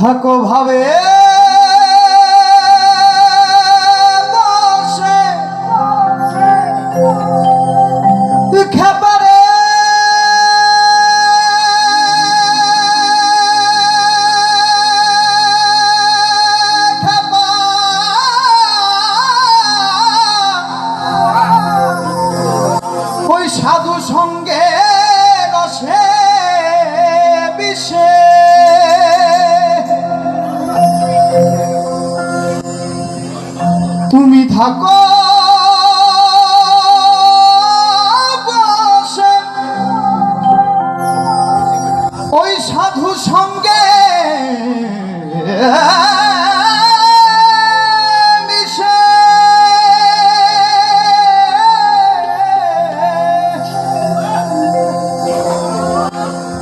থাকো ভাবে। সাধু সঙ্গে রসে বিষে। থাকো ওই সাধু সঙ্গে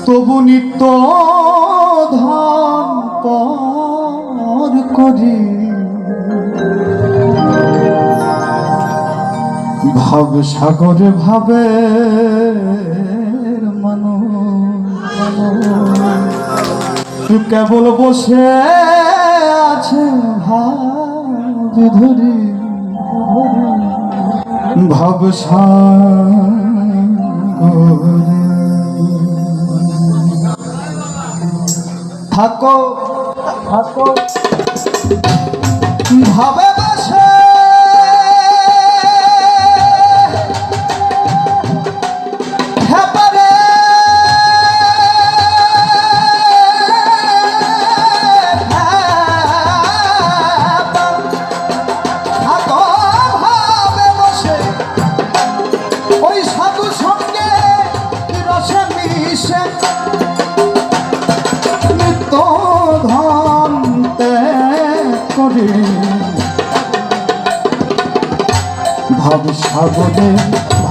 তবু নিত্য ধন পর করি। ভাব সাগরে ভাবে মানুষ। কেবল বসে আছে ভাব ধরি। ভাব থাকো। থাকো। ভাবে বসে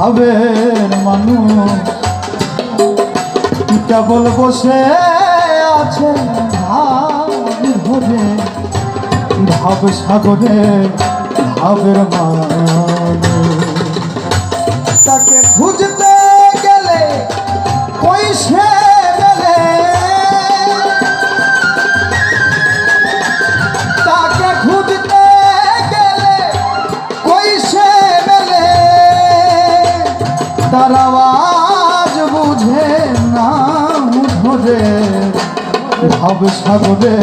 ভাবের মানুষ। কেবল বসে আছে ভাবে ভাব সাগরে ভাবের মানুষ তাকে খুঁজতে ভাব সাগরে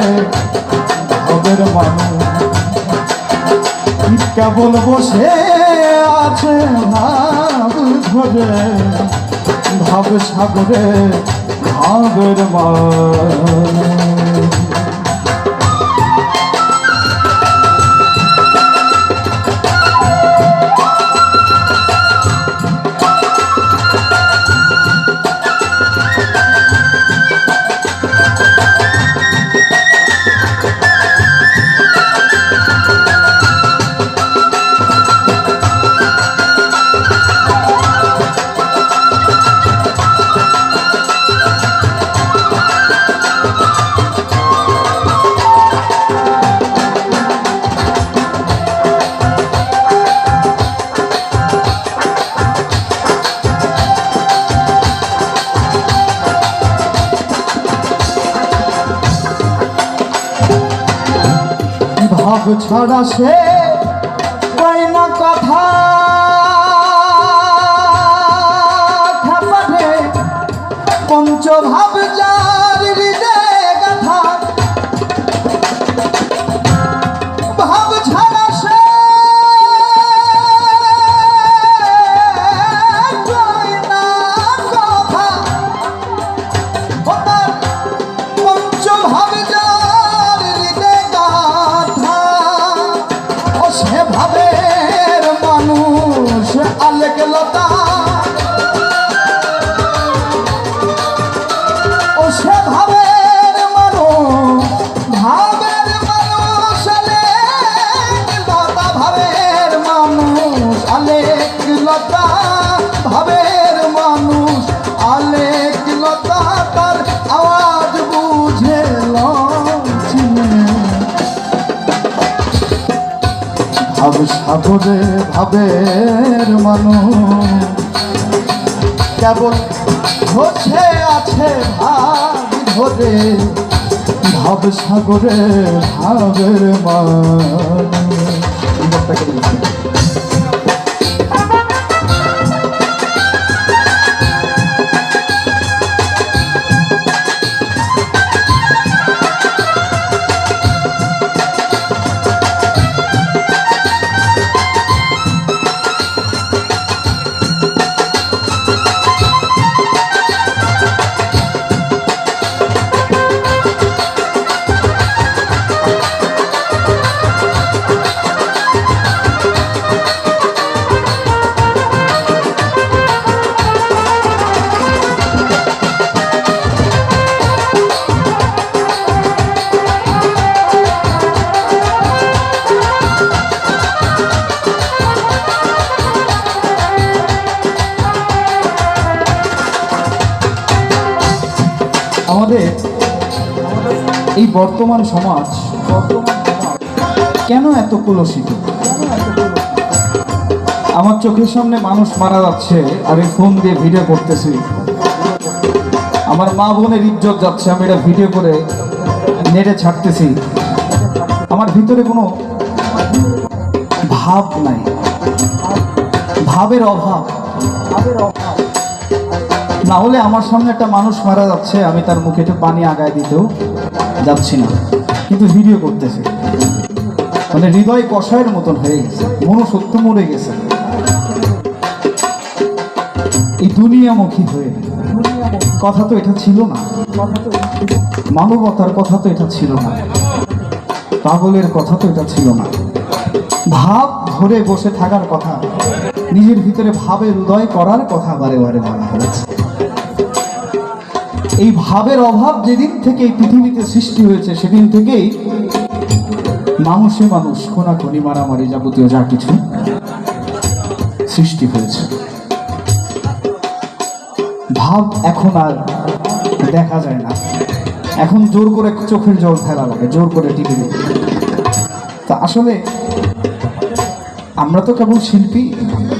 ভাবের মানুষ। কেবল বসে আছে না ধরে ভাব সাগরে ভাবের মানুষ। ভাব ছাড়া সে কয় না কথা। পঞ্চভাব ভাব সাগরে ভাবের মানুষ। কেবল বসে আছে ভাব ধরে ভাব সাগরে ভাবের মানে বর্তমান সমাজ কেন এত কলুষিত আমার চোখের সামনে মানুষ মারা যাচ্ছে আমি ফোন দিয়ে ভিডিও করতেছি। আমার মা বোনের ইজ্জত যাচ্ছে, আমি এটা ভিডিও করে নেটে ছাড়তেছি। আমার ভিতরে কোনো ভাব নাই। ভাবের অভাব। না হলে আমার সামনে একটা মানুষ মারা যাচ্ছে, আমি তার মুখে একটু পানি আগায় দিতেও যাচ্ছি না। কিন্তু ভিডিও করতেছে। মানে হৃদয় কষায়ের মতন হয়ে গেছে। মনুষ্যত্ব মরে গেছে। এই দুনিয়ামুখী হয়ে। কথা তো এটা ছিল না। মানবতার কথা তো এটা ছিল না। পাগলের কথা তো এটা ছিল না। ভাব ধরে বসে থাকার কথা। নিজের ভিতরে ভাবের উদয় করার কথা বারে বারে বলা হয়েছে। এই ভাবের অভাব যেদিন থেকে এই পৃথিবীতে সৃষ্টি হয়েছে, সেদিন থেকেই মানুষে মানুষ খোনাখনি মারামারি যাবতীয় যা কিছু সৃষ্টি হয়েছে। ভাব এখন আর দেখা যায় না। এখন জোর করে চোখের জল ফেলা লাগে, জোর করে দিতে তা আসলে আমরা তো কেবল শিল্পী,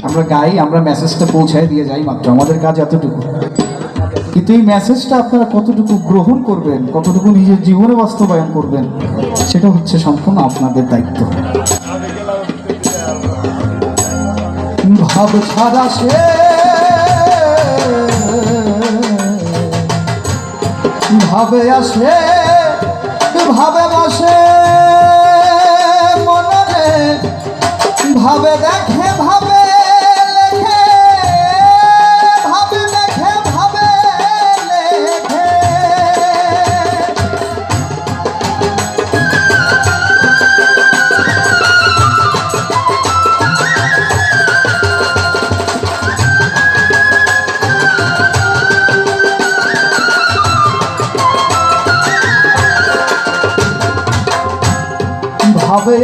আমরা গাই, আমরা মেসেজটা পৌঁছায় দিয়ে যাই মাত্র, আমাদের কাজ এতটুকু। কিন্তু এই মেসেজটা আপনারা কতটুকু গ্রহণ করবেন, কতটুকু নিজের জীবনে বাস্তবায়ন করবেন, সেটা হচ্ছে সম্পূর্ণ আপনাদের দায়িত্ব। ভাব ছাড়া সে। ভাবে আসে, ভাবে বসে মনে। ভাবে দেখে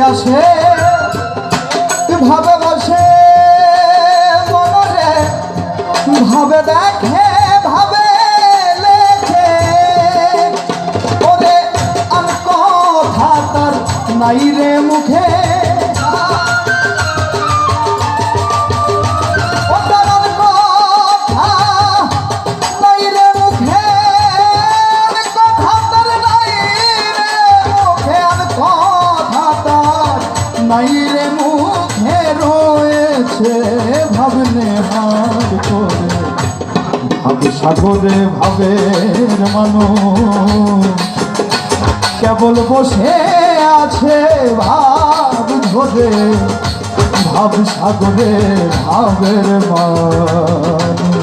আসে ভাবে বসে মনরে, ভাবে দেখে, ভাবে লেখে। ওরে, আর কথা তার নাই রে মুখে। ভাবে সাগরে ভাবের মানুষ। কেবল বসে আছে ভাব ধরে ভাব সাগরে ভাবের মানুষ।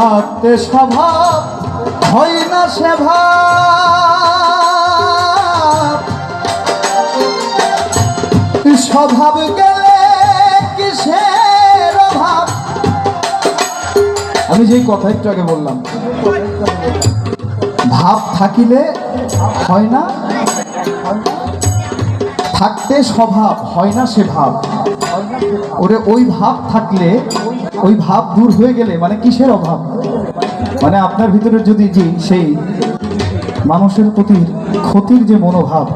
থাকতে স্বভাব হয় না সে ভাব। স্বভাব গেলে কিসের অভাব? আমি যেই কথা একটু আগে বললাম, ভাব থাকিলে হয় না? থাকতে স্বভাব হয় না সে ভাব। ওরে ওই ভাব থাকলে ওই ভাব দূর হয়ে গেলে মানে কিসের অভাব? মানে আপনার ভিতরে যদি যে সেই মানুষের প্রতি ক্ষতির যে মনোভাব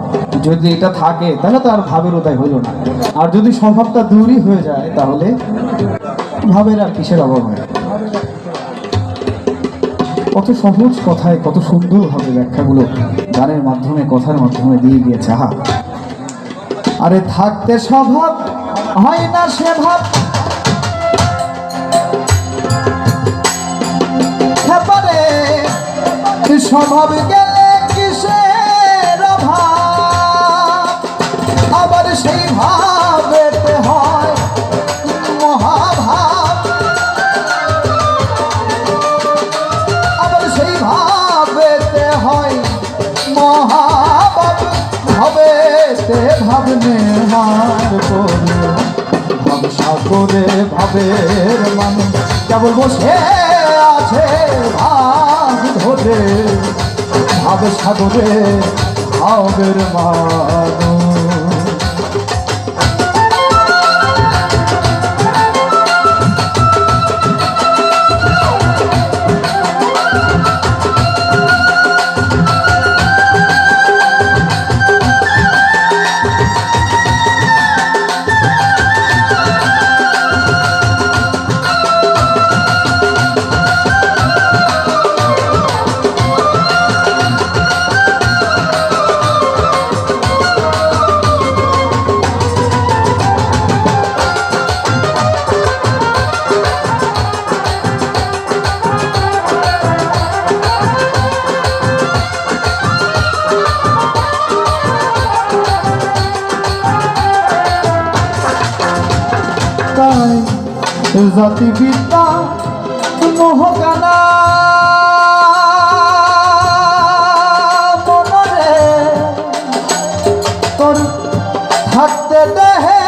যদি এটা থাকে, তাহলে তো আর ভাবের উদয় হইল না। আর যদি স্বভাবটা দূরই হয়ে যায়, তাহলে ভাবের আর কিসের অভাব হয়? কত সহজ কথায়, কত সুন্দরভাবে ব্যাখ্যাগুলো গানের মাধ্যমে, কথার মাধ্যমে দিয়ে গিয়েছে। আহা। আরে থাকতে স্বভাব, হয় না সে ভাব স্বভাব গেলে কিসের অভাব? আবার সেই ভাবেতে হয় ভাবেতে ভাব সাগরে মানুষ। কেবল বসে আছে ভাব। ধরে ভাব সাগরে ভাবের মানুষ। জাতিবিদ্যা মোহকানা। মনরে তোর থাকতে দেহে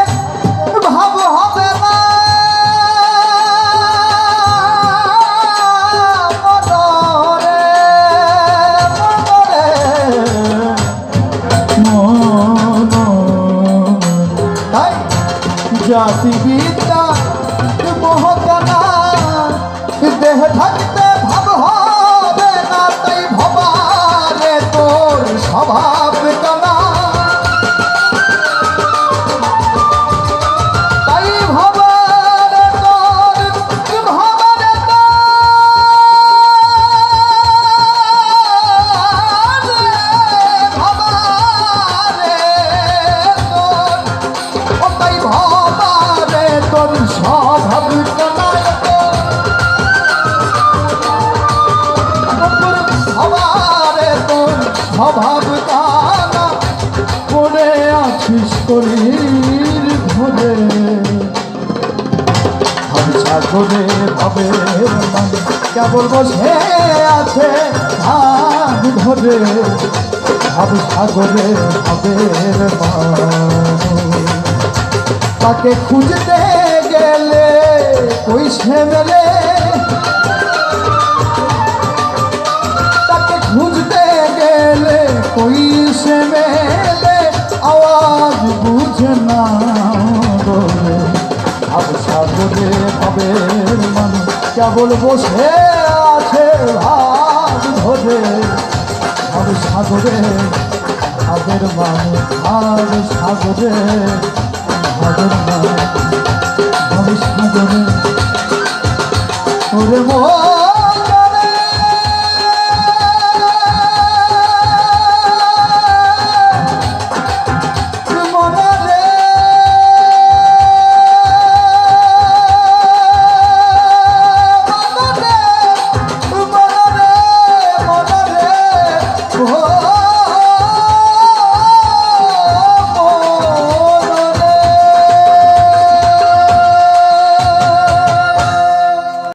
কানা পড়ে আছিস করির ধরে হামসা করে ভাবে কেবল বসে আছে ভাগ ধরে। ভাব সাগরে ভাবের তাকে খুঁজতে গেলে ওই সে মেলে বুঝে না সাগরে মানুষ, কেবল বসে আছে ভাব ধরে ভাব সাগরে ভাবের মানুষ ভাব সাগরে ভাবের ভাব সাগরে, ওরে মো